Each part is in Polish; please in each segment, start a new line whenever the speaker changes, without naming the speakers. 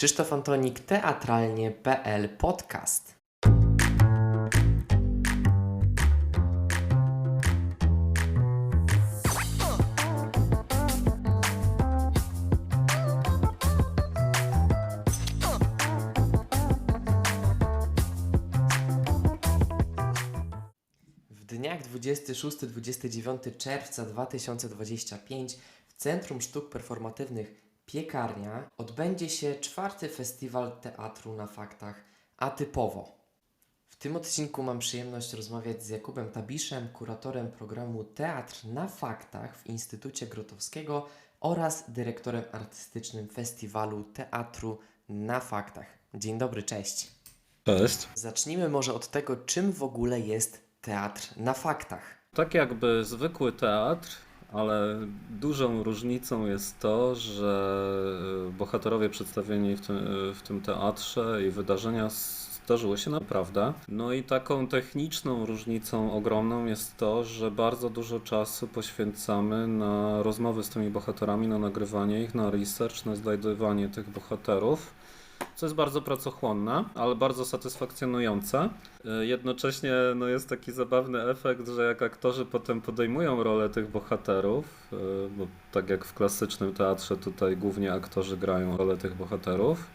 Krzysztof Antonik, teatralnie.pl podcast. W dniach 26-29 czerwca 2025 w Centrum Sztuk Performatywnych Piekarnia odbędzie się czwarty festiwal teatru na faktach Atypowo. W tym odcinku mam przyjemność rozmawiać z Jakubem Tabiszem, kuratorem programu Teatr na Faktach w Instytucie Grotowskiego oraz dyrektorem artystycznym festiwalu Teatru na Faktach. Dzień dobry, cześć.
Cześć.
Zacznijmy może od tego, czym w ogóle jest teatr na faktach.
Tak jakby zwykły teatr, ale dużą różnicą jest to, że bohaterowie przedstawieni w tym, w tym teatrze i wydarzenia zdarzyły się naprawdę. No i taką techniczną różnicą ogromną jest to, że bardzo dużo czasu poświęcamy na rozmowy z tymi bohaterami, na nagrywanie ich, na research, na znajdywanie tych bohaterów. Co jest bardzo pracochłonne, ale bardzo satysfakcjonujące. Y, Jednocześnie no, jest taki zabawny efekt, że jak aktorzy potem podejmują rolę tych bohaterów, y, bo tak jak w klasycznym teatrze, tutaj głównie aktorzy grają rolę tych bohaterów,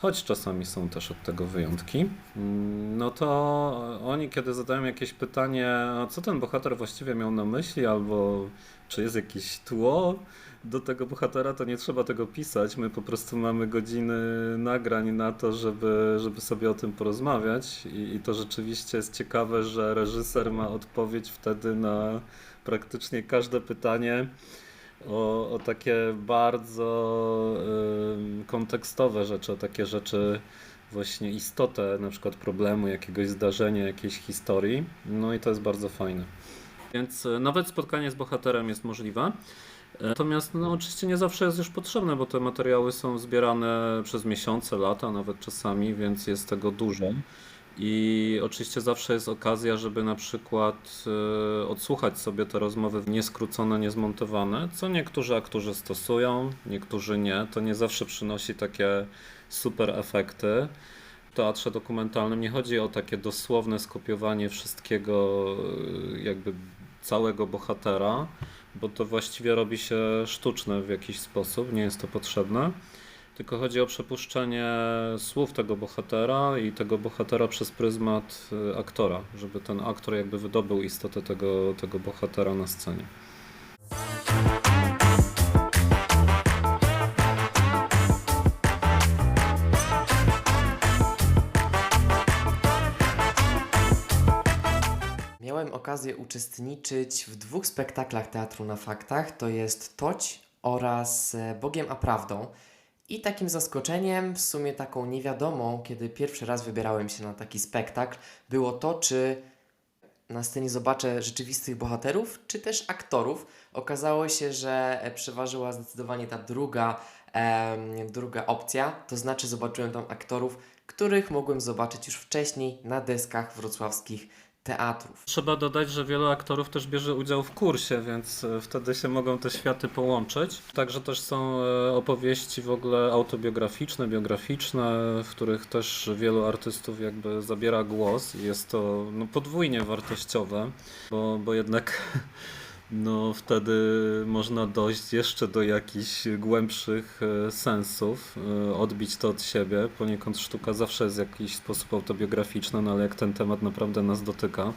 choć czasami są też od tego wyjątki, mm, no to oni, kiedy zadają jakieś pytanie, co ten bohater właściwie miał na myśli, albo czy jest jakieś tło do tego bohatera, to nie trzeba tego pisać. My po prostu mamy godziny nagrań na to, żeby, żeby sobie o tym porozmawiać. I, I to rzeczywiście jest ciekawe, że reżyser ma odpowiedź wtedy na praktycznie każde pytanie o, o takie bardzo ym, kontekstowe rzeczy, o takie rzeczy właśnie istotę na przykład problemu, jakiegoś zdarzenia, jakiejś historii. No i to jest bardzo fajne. Więc e, nawet spotkanie z bohaterem jest możliwe. Natomiast no, oczywiście nie zawsze jest już potrzebne, bo te materiały są zbierane przez miesiące, lata, nawet czasami, więc jest tego dużo. I oczywiście zawsze jest okazja, żeby na przykład e, odsłuchać sobie te rozmowy nieskrócone, niezmontowane, co niektórzy aktorzy stosują, niektórzy nie. To nie zawsze przynosi takie super efekty. W teatrze dokumentalnym nie chodzi o takie dosłowne skopiowanie wszystkiego, e, jakby całego bohatera, bo to właściwie robi się sztuczne w jakiś sposób, nie jest to potrzebne. Tylko chodzi o przepuszczenie słów tego bohatera i tego bohatera przez pryzmat y, aktora, żeby ten aktor jakby wydobył istotę tego, tego bohatera na scenie.
Okazję uczestniczyć w dwóch spektaklach teatru na faktach. To jest Toć oraz e, Bogiem a Prawdą. I takim zaskoczeniem, w sumie taką niewiadomą, kiedy pierwszy raz wybierałem się na taki spektakl, było to, czy na scenie zobaczę rzeczywistych bohaterów, czy też aktorów. Okazało się, że e, przeważyła zdecydowanie ta druga, druga opcja, to znaczy zobaczyłem tam aktorów, których mogłem zobaczyć już wcześniej na deskach wrocławskich teatrów.
Trzeba dodać, że wielu aktorów też bierze udział w kursie, więc e, wtedy się mogą te światy połączyć. Także też są e, opowieści w ogóle autobiograficzne, biograficzne, w których też wielu artystów jakby zabiera głos i jest to no, podwójnie wartościowe, bo, bo jednak no, wtedy można dojść jeszcze do jakichś głębszych e, sensów, e, odbić to od siebie. Poniekąd sztuka zawsze jest w jakiś sposób autobiograficzna, no ale jak ten temat naprawdę nas dotyka,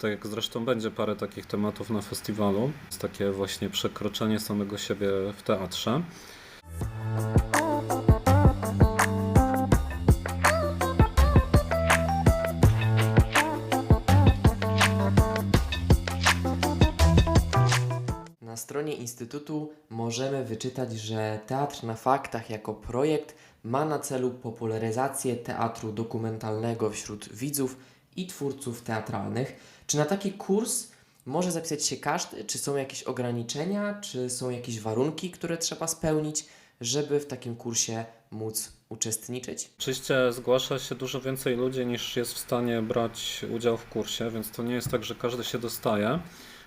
tak jak zresztą będzie parę takich tematów na festiwalu, jest takie właśnie przekroczenie samego siebie w teatrze.
Stronie Instytutu możemy wyczytać, że Teatr na Faktach jako projekt ma na celu popularyzację teatru dokumentalnego wśród widzów i twórców teatralnych. Czy na taki kurs może zapisać się każdy? Czy są jakieś ograniczenia? Czy są jakieś warunki, które trzeba spełnić, żeby w takim kursie móc uczestniczyć?
Oczywiście zgłasza się dużo więcej ludzi niż jest w stanie brać udział w kursie, więc to nie jest tak, że każdy się dostaje.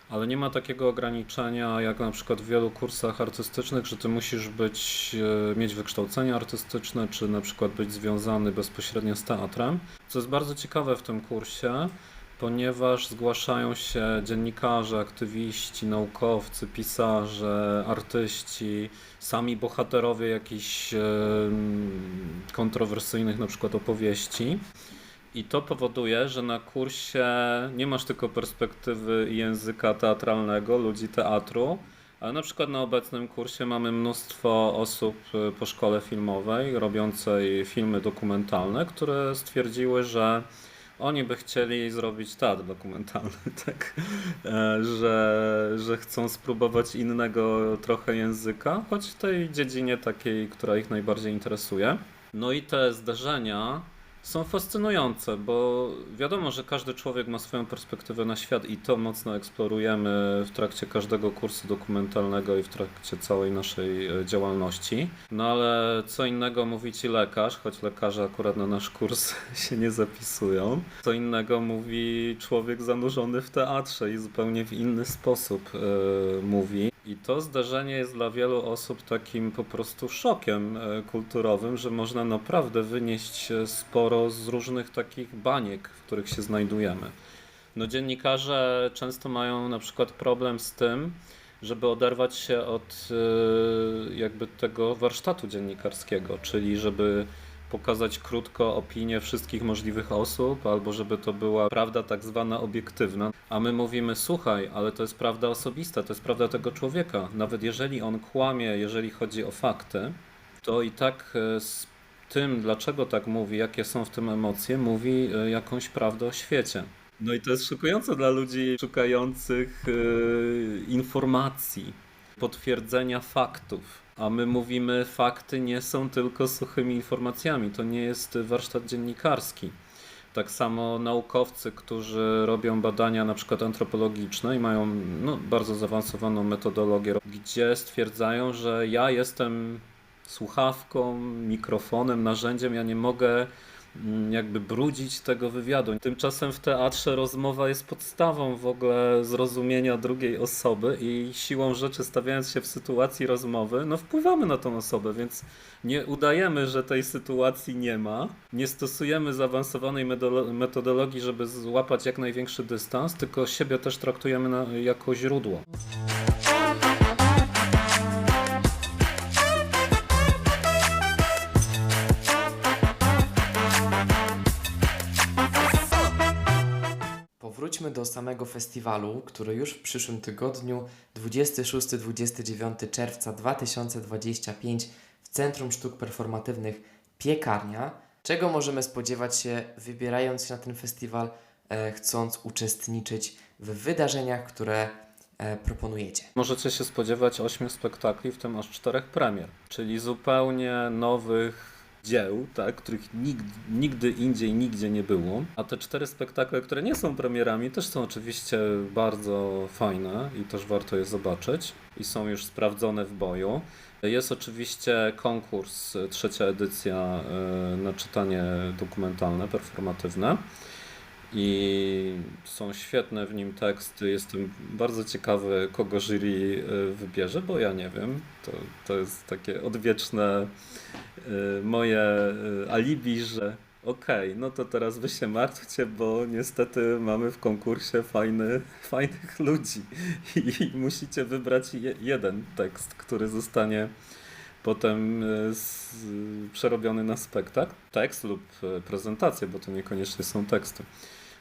Ale nie ma takiego ograniczenia jak na przykład w wielu kursach artystycznych, że ty musisz być, e, mieć wykształcenie artystyczne, czy na przykład być związany bezpośrednio z teatrem. Co jest bardzo ciekawe w tym kursie, ponieważ zgłaszają się dziennikarze, aktywiści, naukowcy, pisarze, artyści, sami bohaterowie jakichś kontrowersyjnych na przykład opowieści. I to powoduje, że na kursie nie masz tylko perspektywy języka teatralnego, ludzi teatru, ale na przykład na obecnym kursie mamy mnóstwo osób y, po szkole filmowej robiącej filmy dokumentalne, które stwierdziły, że oni by chcieli zrobić teatr dokumentalny, tak? E, że, że chcą spróbować innego trochę języka, choć w tej dziedzinie takiej, która ich najbardziej interesuje. No i te zdarzenia są fascynujące, bo wiadomo, że każdy człowiek ma swoją perspektywę na świat i to mocno eksplorujemy w trakcie każdego kursu dokumentalnego i w trakcie całej naszej e, działalności. No ale co innego mówi ci lekarz, choć lekarze akurat na nasz kurs się nie zapisują. Co innego mówi człowiek zanurzony w teatrze i zupełnie w inny sposób e, mówi. I to zdarzenie jest dla wielu osób takim po prostu szokiem e, kulturowym, że można naprawdę wynieść e, sporo z różnych takich baniek, w których się znajdujemy. No dziennikarze często mają na przykład problem z tym, żeby oderwać się od e, jakby tego warsztatu dziennikarskiego, czyli żeby pokazać krótko opinię wszystkich możliwych osób, albo żeby to była prawda tak zwana obiektywna. A my mówimy, słuchaj, ale to jest prawda osobista, to jest prawda tego człowieka. Nawet jeżeli on kłamie, jeżeli chodzi o fakty, to i tak e, z tym, dlaczego tak mówi, jakie są w tym emocje, mówi e, jakąś prawdę o świecie. No i to jest szokujące dla ludzi szukających e, informacji, potwierdzenia faktów. A my mówimy, fakty nie są tylko suchymi informacjami, to nie jest warsztat dziennikarski. Tak samo naukowcy, którzy robią badania na przykład antropologiczne i mają no, bardzo zaawansowaną metodologię, gdzie stwierdzają, że ja jestem słuchawką, mikrofonem, narzędziem, ja nie mogę jakby brudzić tego wywiadu. Tymczasem w teatrze rozmowa jest podstawą w ogóle zrozumienia drugiej osoby i siłą rzeczy stawiając się w sytuacji rozmowy, no wpływamy na tą osobę, więc nie udajemy, że tej sytuacji nie ma, nie stosujemy zaawansowanej metodologii, żeby złapać jak największy dystans, tylko siebie też traktujemy na, jako źródło.
Powróćmy do samego festiwalu, który już w przyszłym tygodniu, 26-29 czerwca 2025 w Centrum Sztuk Performatywnych Piekarnia. Czego możemy spodziewać się, wybierając się na ten festiwal, e, chcąc uczestniczyć w wydarzeniach, które e, proponujecie?
Możecie się spodziewać ośmiu spektakli, w tym aż czterech premier, czyli zupełnie nowych dzieł, tak, których nigdy, nigdy indziej, nigdzie nie było. A te cztery spektakle, które nie są premierami, też są oczywiście bardzo fajne i też warto je zobaczyć i są już sprawdzone w boju. Jest oczywiście konkurs, y, trzecia edycja y, na czytanie dokumentalne, performatywne. I są świetne w nim teksty. Jestem bardzo ciekawy, kogo jury y, wybierze, bo ja nie wiem. To, to jest takie odwieczne y, moje y, alibi, że okej, no to teraz wy się martwcie, bo niestety mamy w konkursie fajny, fajnych ludzi i musicie wybrać je, jeden tekst, który zostanie potem przerobiony na spektakl, tekst lub prezentację, bo to niekoniecznie są teksty.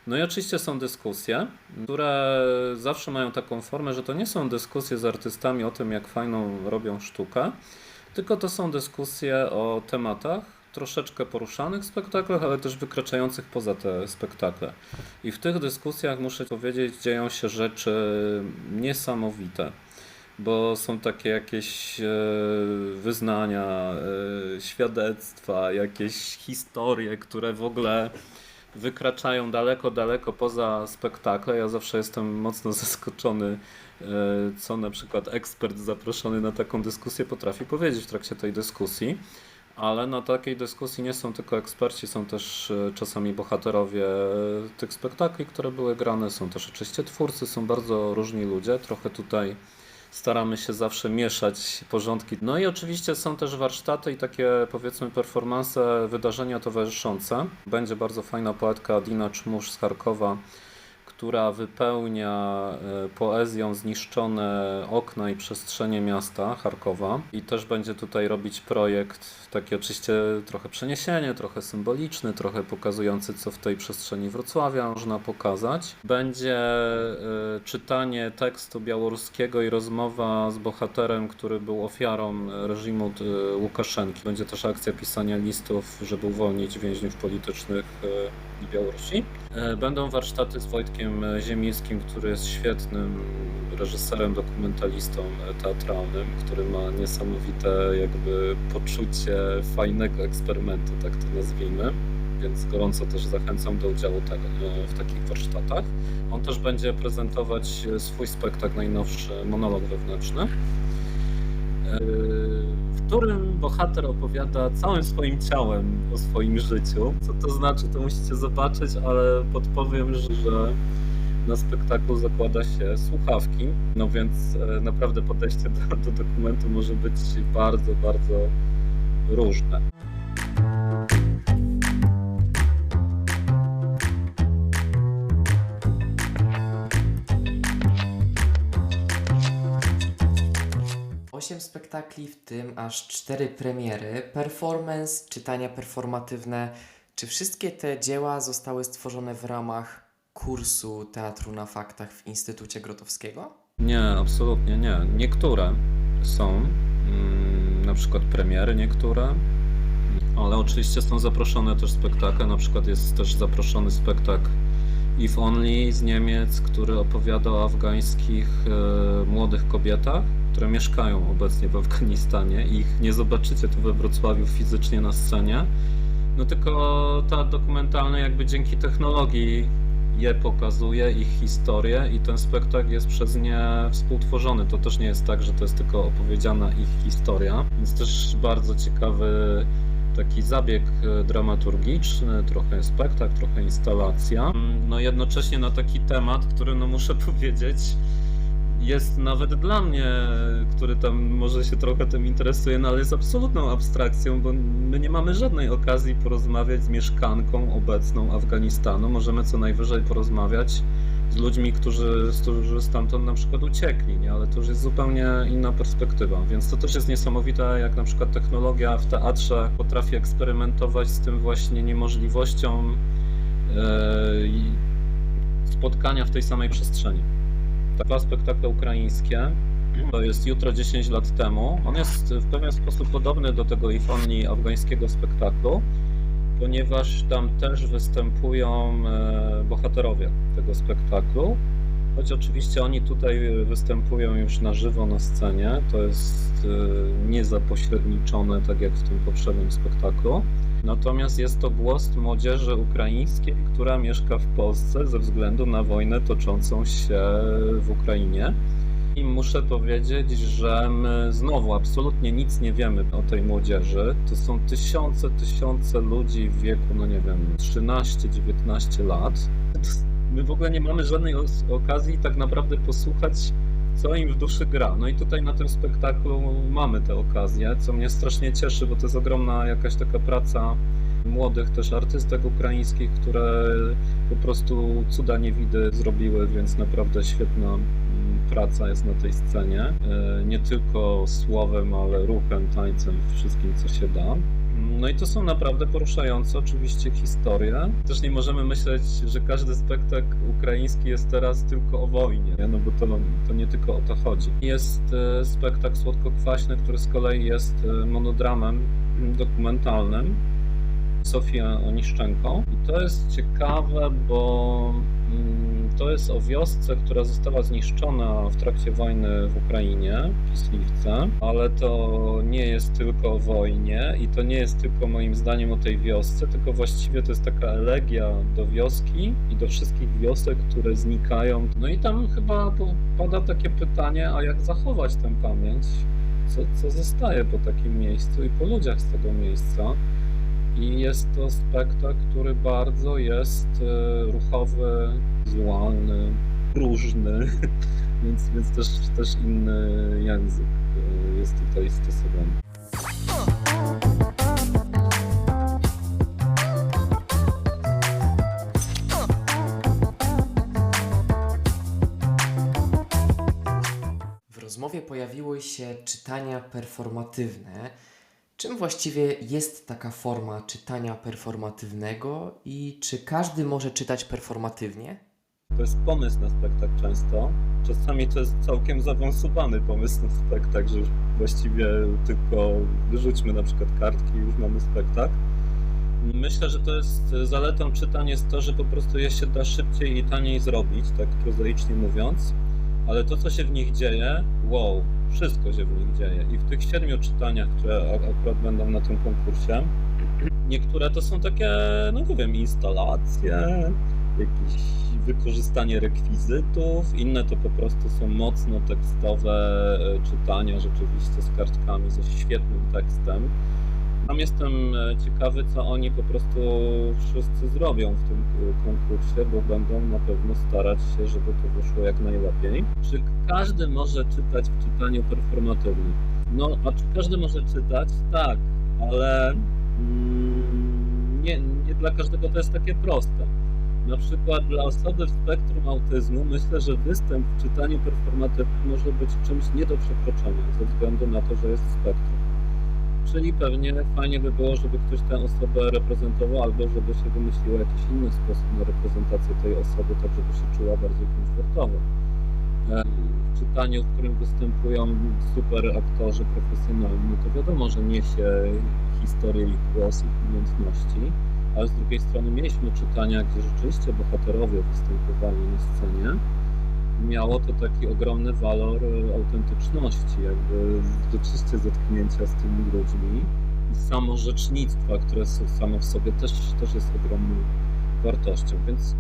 No i oczywiście są dyskusje, które zawsze mają taką formę, że to nie są dyskusje z artystami o tym, jak fajną robią sztukę, tylko to są dyskusje o tematach troszeczkę poruszanych w spektaklach, ale też wykraczających poza te spektakle. I w tych dyskusjach, muszę powiedzieć, dzieją się rzeczy niesamowite bo są takie jakieś e, wyznania, e, świadectwa, jakieś historie, które w ogóle wykraczają daleko, daleko poza spektakle. Ja zawsze jestem mocno zaskoczony, e, co na przykład ekspert zaproszony na taką dyskusję potrafi powiedzieć w trakcie tej dyskusji. Ale na takiej dyskusji nie są tylko eksperci, są też e, czasami bohaterowie tych spektakli, które były grane, są też oczywiście twórcy, są bardzo różni ludzie. Trochę tutaj staramy się zawsze mieszać porządki. No i oczywiście są też warsztaty i takie powiedzmy performance, wydarzenia towarzyszące. Będzie bardzo fajna poetka Dina Czmusz z Charkowa, która wypełnia e, poezją zniszczone okna i przestrzenie miasta Charkowa i też będzie tutaj robić projekt taki oczywiście trochę przeniesienie, trochę symboliczny, trochę pokazujący co w tej przestrzeni Wrocławia można pokazać. Będzie e, czytanie tekstu białoruskiego i rozmowa z bohaterem, który był ofiarą reżimu e, Łukaszenki. Będzie też akcja pisania listów, żeby uwolnić więźniów politycznych Białorusi. Będą warsztaty z Wojtkiem Ziemińskim, który jest świetnym reżyserem, dokumentalistą teatralnym, który ma niesamowite jakby poczucie fajnego eksperymentu, tak to nazwijmy. Więc gorąco też zachęcam do udziału e, w takich warsztatach. On też będzie prezentować swój spektakl najnowszy, monolog wewnętrzny, e, w którym bohater opowiada całym swoim ciałem o swoim życiu. Co to znaczy, to musicie zobaczyć, ale podpowiem, że na spektaklu zakłada się słuchawki, no więc e, naprawdę podejście do, do dokumentu może być bardzo, bardzo różne.
Spektakli, w tym aż cztery premiery, performance, czytania performatywne. Czy wszystkie te dzieła zostały stworzone w ramach kursu Teatru na Faktach w Instytucie Grotowskiego?
Nie, absolutnie nie. Niektóre są, mm, na przykład premiery niektóre, ale oczywiście są zaproszone też spektakle, na przykład jest też zaproszony spektakl If Only z Niemiec, który opowiada o afgańskich e, młodych kobietach, które mieszkają obecnie w Afganistanie ich nie zobaczycie tu we Wrocławiu fizycznie na scenie, no tylko ta dokumentalna jakby dzięki technologii je pokazuje, ich historię i ten spektakl jest przez nie współtworzony. To też nie jest tak, że to jest tylko opowiedziana ich historia, więc też bardzo ciekawy taki zabieg e, dramaturgiczny, trochę spektakl, trochę instalacja. No jednocześnie na taki temat, który no muszę powiedzieć jest nawet dla mnie, który tam może się trochę tym interesuje, no ale jest absolutną abstrakcją, bo my nie mamy żadnej okazji porozmawiać z mieszkanką obecną Afganistanu. Możemy co najwyżej porozmawiać z ludźmi, którzy, którzy stamtąd na przykład uciekli, nie? ale to już jest zupełnie inna perspektywa. Więc to też jest niesamowite, jak na przykład technologia w teatrze potrafi eksperymentować z tym właśnie niemożliwością i spotkania w tej samej przestrzeni. Dwa spektakle ukraińskie to jest jutro 10 lat temu. On jest w pewien sposób podobny do tego If Only afgańskiego spektaklu, ponieważ tam też występują e, bohaterowie tego spektaklu. Choć oczywiście oni tutaj występują już na żywo na scenie, to jest e, niezapośredniczone, tak jak w tym poprzednim spektaklu. Natomiast jest to głos młodzieży ukraińskiej, która mieszka w Polsce ze względu na wojnę toczącą się w Ukrainie. I muszę powiedzieć, że my znowu absolutnie nic nie wiemy o tej młodzieży. To są tysiące, tysiące ludzi w wieku, no nie wiem, 13-19 lat. My w ogóle nie mamy żadnej okazji tak naprawdę posłuchać, co im w duszy gra. No i tutaj na tym spektaklu mamy tę okazję, co mnie strasznie cieszy, bo to jest ogromna jakaś taka praca młodych też artystek ukraińskich, które po prostu cuda niewidy zrobiły, więc naprawdę świetna praca jest na tej scenie. E, Nie tylko słowem, ale ruchem, tańcem, wszystkim co się da. No i to są naprawdę poruszające oczywiście historie. Też nie możemy myśleć, że każdy spektakl ukraiński jest teraz tylko o wojnie, nie? no bo to, to nie tylko o to chodzi. Jest e, spektakl Słodko-Kwaśny, który z kolei jest e, monodramem dokumentalnym. Sofia Oniszczenko. I to jest ciekawe, bo to jest o wiosce, która została zniszczona w trakcie wojny w Ukrainie, Pislivce, ale to nie jest tylko o wojnie i to nie jest tylko moim zdaniem o tej wiosce, tylko właściwie to jest taka elegia do wioski i do wszystkich wiosek, które znikają. No i tam chyba pada takie pytanie, a jak zachować tę pamięć? co, co zostaje po takim miejscu i po ludziach z tego miejsca. I jest to spektakl, który bardzo jest e, ruchowy, wizualny, różny, więc, więc też, też inny język e, jest tutaj stosowany.
W rozmowie pojawiły się czytania performatywne. Czym właściwie jest taka forma czytania performatywnego i czy każdy może czytać performatywnie?
To jest pomysł na spektakl często. Czasami to jest całkiem zaawansowany pomysł na spektakl, że właściwie tylko wyrzućmy na przykład kartki i już mamy spektakl. Myślę, że to jest zaletą czytania jest to, że po prostu je się da szybciej i taniej zrobić, tak prozaicznie mówiąc. Ale to, co się w nich dzieje, wow, wszystko się w nich dzieje. I w tych siedmiu czytaniach, które akurat będą na tym konkursie, niektóre to są takie, no nie wiem, instalacje, jakieś wykorzystanie rekwizytów, inne to po prostu są mocno tekstowe e, czytania rzeczywiście z kartkami, ze świetnym tekstem. Tam jestem e, ciekawy, co oni po prostu wszyscy zrobią w tym konkursie, bo będą na pewno starać się, żeby to wyszło jak najlepiej. Czy każdy może czytać w czytaniu performatywnym? No, a czy każdy może czytać? Tak, ale mm, nie, nie dla każdego to jest takie proste. Na przykład dla osoby w spektrum autyzmu myślę, że występ w czytaniu performatywnym może być czymś nie do przekroczenia ze względu na to, że jest spektrum. Czyli pewnie fajnie by było, żeby ktoś tę osobę reprezentował, albo żeby się wymyśliło jakiś inny sposób na reprezentację tej osoby, tak żeby się czuła bardziej komfortowo. E, W czytaniu, w którym występują super aktorzy profesjonalni, to wiadomo, że niesie historię ich głos, ich umiejętności, ale z drugiej strony mieliśmy czytania, gdzie rzeczywiście bohaterowie występowali na scenie. Miało to taki ogromny walor e, autentyczności, jakby rzeczywiście zetknięcia z tymi ludźmi i samorzecznictwa, które s- samo w sobie też, też jest ogromną wartością. Więc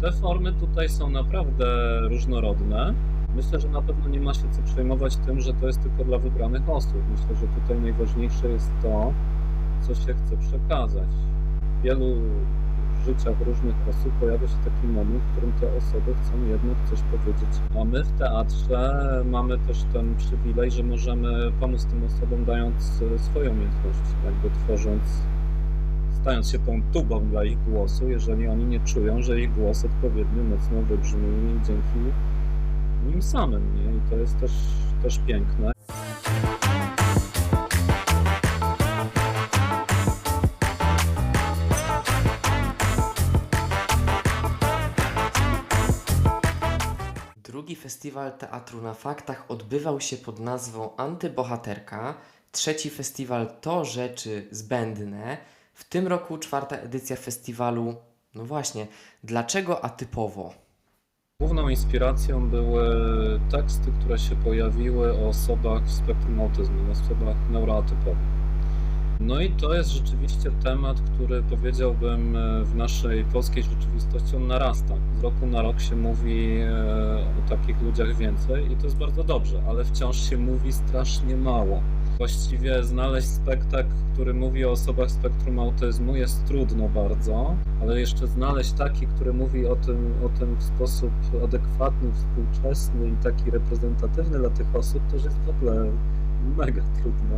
te formy tutaj są naprawdę różnorodne. Myślę, że na pewno nie ma się co przejmować tym, że to jest tylko dla wybranych osób. Myślę, że tutaj najważniejsze jest to, co się chce przekazać. W wielu życiach różnych osób pojawia się taki moment, w którym te osoby chcą jednak coś powiedzieć. A my w teatrze mamy też ten przywilej, że możemy pomóc tym osobom dając e, swoją umiejętność, jakby tworząc, stając się tą tubą dla ich głosu, jeżeli oni nie czują, że ich głos odpowiednio mocno wybrzmi dzięki nim samym, nie? I to jest też, też piękne.
Festiwal teatru na faktach odbywał się pod nazwą Antybohaterka. Trzeci festiwal to Rzeczy Zbędne. W tym roku czwarta edycja festiwalu. No właśnie, dlaczego atypowo?
Główną inspiracją były teksty, które się pojawiły o osobach w spektrum autyzmu, osobach neuroatypowych. No i to jest rzeczywiście temat, który powiedziałbym e, w naszej polskiej rzeczywistości on narasta. Z roku na rok się mówi e, o takich ludziach więcej i to jest bardzo dobrze, ale wciąż się mówi strasznie mało. Właściwie znaleźć spektakl, który mówi o osobach spektrum autyzmu jest trudno bardzo, ale jeszcze znaleźć taki, który mówi o tym, o tym w sposób adekwatny, współczesny i taki reprezentatywny dla tych osób, też jest w ogóle mega trudno.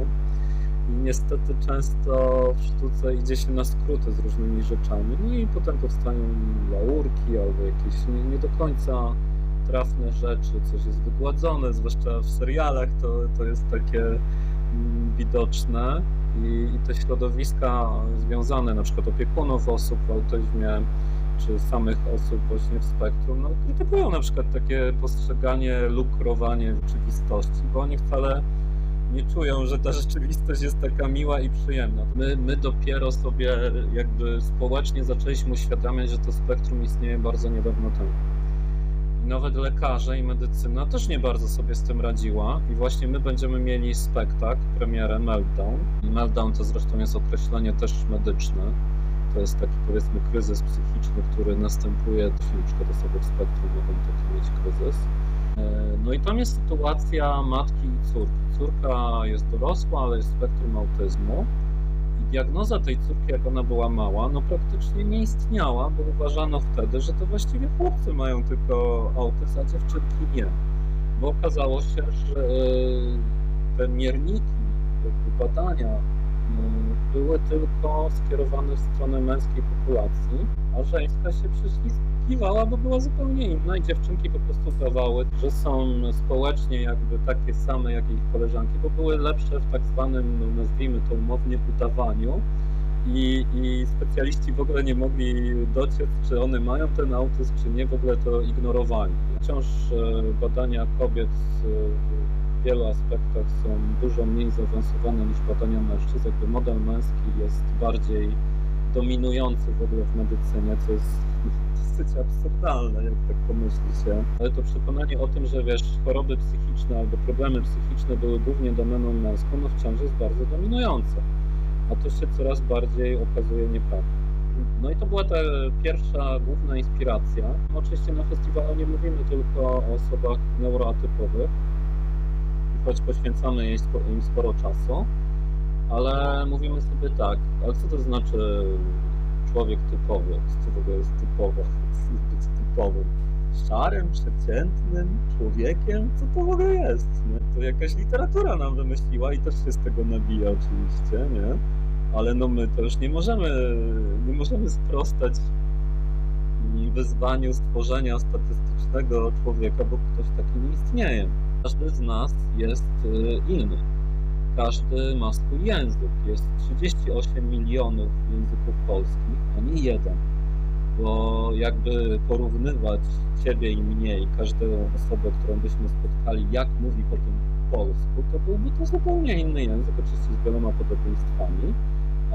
Niestety często w sztuce idzie się na skróty z różnymi rzeczami, no i potem powstają laurki albo jakieś nie, nie do końca trafne rzeczy, coś jest wygładzone, zwłaszcza w serialach to, to jest takie mm, widoczne i, i te środowiska związane, na przykład opiekunów osób w autyzmie, czy samych osób właśnie w spektrum, no, krytykują na przykład takie postrzeganie, lukrowanie rzeczywistości, bo oni wcale nie czują, że ta rzeczywistość jest taka miła i przyjemna. My, my dopiero sobie jakby społecznie zaczęliśmy uświadamiać, że to spektrum istnieje bardzo niedawno temu. I nawet lekarze i medycyna też nie bardzo sobie z tym radziła i właśnie my będziemy mieli spektakl, premierę Meltdown. Meltdown to zresztą jest określenie też medyczne. To jest taki powiedzmy kryzys psychiczny, który następuje, na przykład osoby w spektrum mogą taki mieć kryzys. No i tam jest sytuacja matki i córki. Córka jest dorosła, ale jest spektrum autyzmu. I diagnoza tej córki, jak ona była mała, no praktycznie nie istniała, bo uważano wtedy, że to właściwie chłopcy mają tylko autyzm, a dziewczynki nie. Bo okazało się, że e, te mierniki, badania były tylko skierowane w stronę męskiej populacji, a żeńska się prześlizgiwała, bo była zupełnie inna i dziewczynki po prostu udawały, że są społecznie jakby takie same jak ich koleżanki, bo były lepsze w tak zwanym, no, nazwijmy to umownie, udawaniu i, i specjaliści w ogóle nie mogli dociec, czy one mają ten autyzm, czy nie, w ogóle to ignorowali. Wciąż e, badania kobiet e, w wielu aspektach są dużo mniej zaawansowane niż badania mężczyzn. Jakby model męski jest bardziej dominujący w ogóle w medycynie, co jest dosyć absurdalne, jak tak pomyśli się. Ale to przekonanie o tym, że wiesz, choroby psychiczne albo problemy psychiczne były głównie domeną męską, no wciąż jest bardzo dominujące. A to się coraz bardziej okazuje nieprawdą. No i to była ta pierwsza główna inspiracja. Oczywiście na festiwalu nie mówimy tylko o osobach neuroatypowych, choć poświęcamy jej spo- im sporo czasu, ale mówimy sobie tak, ale co to znaczy człowiek typowy? Co w ogóle jest jest być typowym? Szarym, przeciętnym człowiekiem? Co to w ogóle jest? Nie? To jakaś literatura nam wymyśliła i też się z tego nabija oczywiście, nie? Ale no my to już nie możemy, nie możemy sprostać wyzwaniu stworzenia statystycznego człowieka, bo ktoś taki nie istnieje. Każdy z nas jest y, inny. Każdy ma swój język. Jest 38 milionów języków polskich, a nie jeden. Bo jakby porównywać ciebie i mnie i każdą osobę, którą byśmy spotkali, jak mówi po tym polsku, to byłby to zupełnie inny język, oczywiście z wieloma podobieństwami,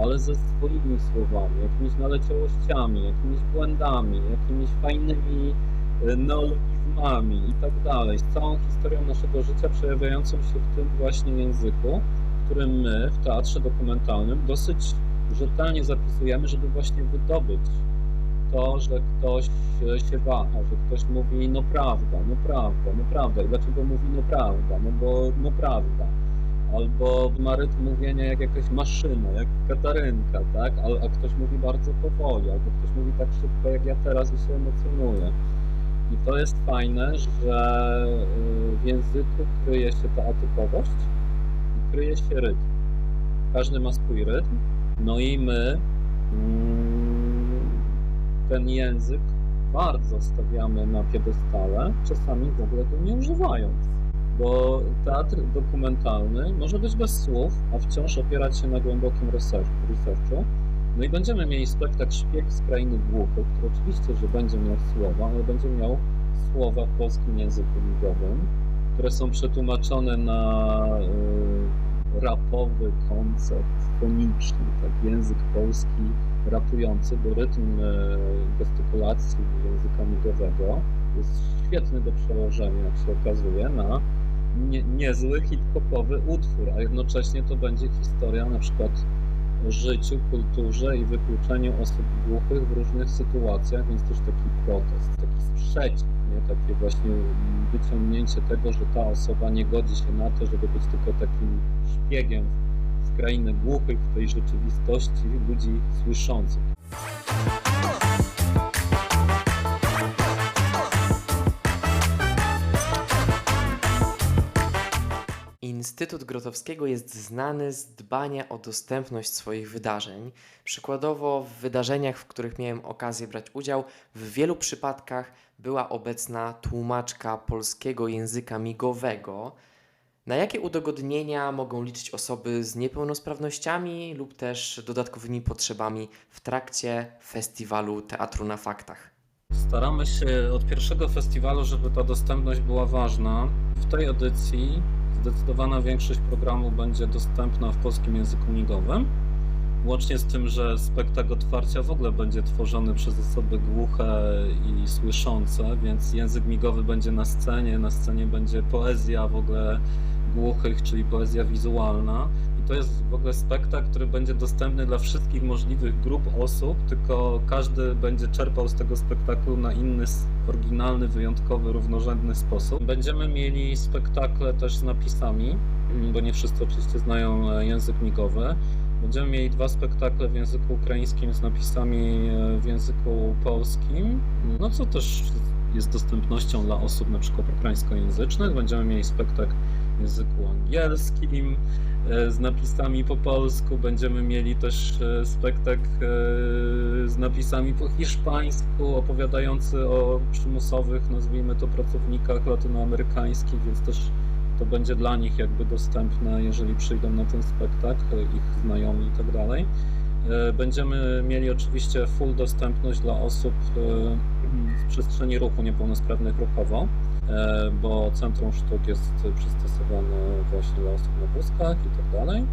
ale ze swoimi słowami, jakimiś naleciałościami, jakimiś błędami, jakimiś fajnymi e, neologizmami i tak dalej, z całą historią naszego życia przejawiającą się w tym właśnie języku, którym my w teatrze dokumentalnym dosyć rzetelnie zapisujemy, żeby właśnie wydobyć to, że ktoś się waha, że ktoś mówi no prawda, no prawda, no prawda. I dlaczego mówi no prawda? No bo no prawda. Albo ma rytm mówienia jak jakaś maszyna, jak katarynka, tak? A, a ktoś mówi bardzo powoli, albo ktoś mówi tak szybko jak ja teraz i się emocjonuje. I to jest fajne, że y, w języku kryje się ta atypowość kryje się rytm. Każdy ma swój rytm, no i my mm, ten język bardzo stawiamy na piedestale, czasami w ogóle go nie używając. Bo teatr dokumentalny może być bez słów, a wciąż opierać się na głębokim research- researchu. No i będziemy mieli spektakl Szpieg z krainy który oczywiście, że będzie miał słowa, ale będzie miał słowa w polskim języku migowym, które są przetłumaczone na y, rapowy koncept foniczny, tak, język polski rapujący, bo rytm e, gestykulacji języka migowego jest świetny do przełożenia, jak się okazuje, na nie, niezły hip-hopowy utwór, a jednocześnie to będzie historia na przykład życiu, kulturze i wykluczeniu osób głuchych w różnych sytuacjach, więc też taki protest, taki sprzeciw, nie? takie właśnie wyciągnięcie tego, że ta osoba nie godzi się na to, żeby być tylko takim szpiegiem z krainy głuchych w tej rzeczywistości ludzi słyszących.
Instytut Grotowskiego jest znany z dbania o dostępność swoich wydarzeń. Przykładowo w wydarzeniach, w których miałem okazję brać udział, w wielu przypadkach była obecna tłumaczka polskiego języka migowego. Na jakie udogodnienia mogą liczyć osoby z niepełnosprawnościami lub też dodatkowymi potrzebami w trakcie festiwalu Teatru na Faktach?
Staramy się od pierwszego festiwalu, żeby ta dostępność była ważna. W tej edycji zdecydowana większość programu będzie dostępna w polskim języku migowym. Łącznie z tym, że spektakl otwarcia w ogóle będzie tworzony przez osoby głuche i słyszące, więc język migowy będzie na scenie, na scenie będzie poezja w ogóle głuchych, czyli poezja wizualna I to jest w ogóle spektakl, który będzie dostępny dla wszystkich możliwych grup osób, tylko każdy będzie czerpał z tego spektaklu na inny, oryginalny, wyjątkowy, równorzędny sposób. Będziemy mieli spektakle też z napisami, mm, bo nie wszyscy oczywiście znają e, język migowy. Będziemy mieli dwa spektakle w języku ukraińskim z napisami e, w języku polskim, no co też jest dostępnością dla osób na przykład ukraińskojęzycznych. Będziemy mieli spektakl w języku angielskim e, z napisami po polsku. Będziemy mieli też e, spektakl e, z napisami po hiszpańsku, opowiadający o przymusowych, nazwijmy to, pracownikach latynoamerykańskich, więc też to będzie dla nich jakby dostępne, jeżeli przyjdą na ten spektakl, ich znajomi i tak dalej. Będziemy mieli oczywiście full dostępność dla osób z przestrzeni ruchu niepełnosprawnych ruchowo, bo Centrum Sztuk jest przystosowane właśnie dla osób na wózkach i tak dalej.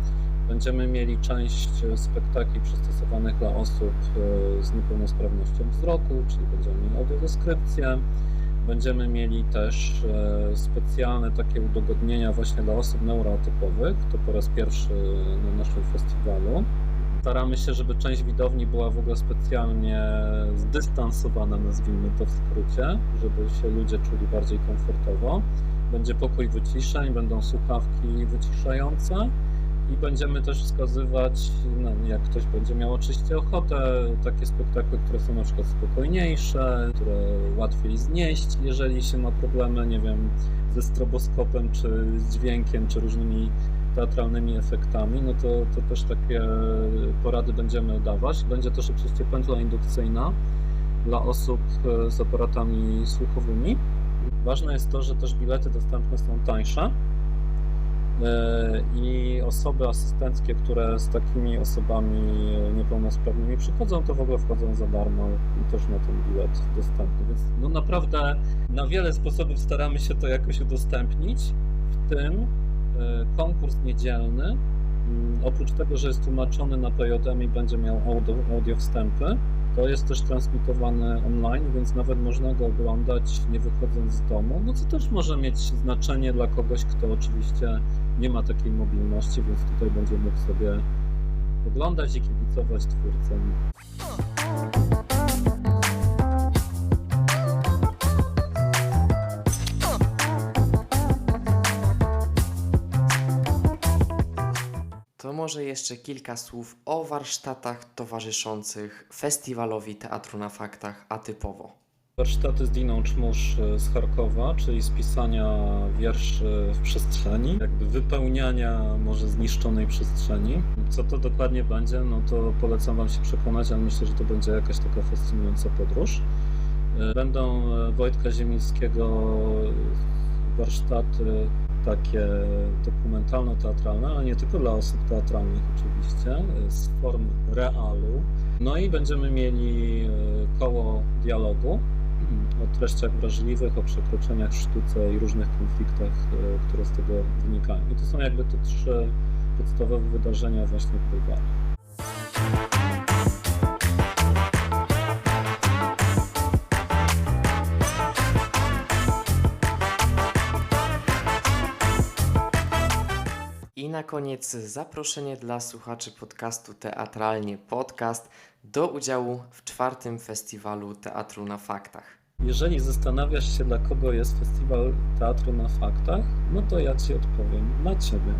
Będziemy mieli część e, spektakli przystosowanych dla osób e, z niepełnosprawnością wzroku, czyli będziemy mieli audiodeskrypcję. Będziemy mieli też e, specjalne takie udogodnienia właśnie dla osób neuroatypowych. To po raz pierwszy na naszym festiwalu. Staramy się, żeby część widowni była w ogóle specjalnie zdystansowana, nazwijmy to w skrócie, żeby się ludzie czuli bardziej komfortowo. Będzie pokój wyciszeń, będą słuchawki wyciszające i będziemy też wskazywać, no, jak ktoś będzie miał oczywiście ochotę, takie spektakle, które są na przykład spokojniejsze, które łatwiej znieść, jeżeli się ma problemy, nie wiem, ze stroboskopem, czy z dźwiękiem, czy różnymi teatralnymi efektami, no to, to też takie porady będziemy dawać. Będzie też oczywiście pętla indukcyjna dla osób e, z aparatami słuchowymi. Ważne jest to, że też bilety dostępne są tańsze e, i osoby asystenckie, które z takimi osobami niepełnosprawnymi przychodzą, to w ogóle wchodzą za darmo i też na ten bilet dostępny. Więc no naprawdę na wiele sposobów staramy się to jakoś udostępnić, w tym konkurs niedzielny. Mm, Oprócz tego, że jest tłumaczony na PJM i będzie miał audio, audio wstępy, to jest też transmitowany online, więc nawet można go oglądać nie wychodząc z domu, no co też może mieć znaczenie dla kogoś, kto oczywiście nie ma takiej mobilności, więc tutaj będzie mógł sobie oglądać i kibicować twórcom.
Może jeszcze kilka słów o warsztatach towarzyszących festiwalowi Teatru na Faktach atypowo.
Warsztaty z Diną Czmusz e, z Charkowa, czyli z pisania wierszy w przestrzeni, jakby wypełniania może zniszczonej przestrzeni. Co to dokładnie będzie, no to polecam Wam się przekonać, ale myślę, że to będzie jakaś taka fascynująca podróż. E, Będą e, Wojtka Ziemińskiego warsztaty takie dokumentalno-teatralne, ale nie tylko dla osób teatralnych oczywiście, z form realu. No i będziemy mieli e, koło dialogu o treściach wrażliwych, o przekroczeniach w sztuce i różnych konfliktach, e, które z tego wynikają. I to są jakby te trzy podstawowe wydarzenia właśnie w Bulwarze.
Na koniec zaproszenie dla słuchaczy podcastu Teatralnie Podcast do udziału w czwartym festiwalu Teatru na Faktach.
Jeżeli zastanawiasz się, dla kogo jest Festiwal Teatru na Faktach, no to ja Ci odpowiem, dla Ciebie.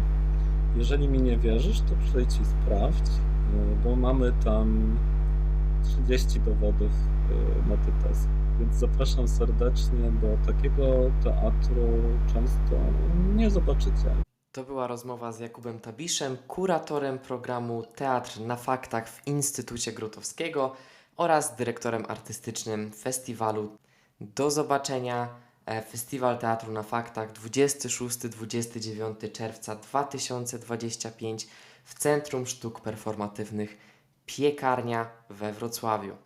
Jeżeli mi nie wierzysz, to przyjdź i sprawdź, y, bo mamy tam 30 dowodów y, na te tezy. Więc zapraszam serdecznie, bo takiego teatru często nie zobaczycie.
To była rozmowa z Jakubem Tabiszem, kuratorem programu Teatr na Faktach w Instytucie Grotowskiego oraz dyrektorem artystycznym festiwalu. Do zobaczenia. E, Festiwal Teatru na Faktach 26-29 czerwca 2025 w Centrum Sztuk Performatywnych Piekarnia we Wrocławiu.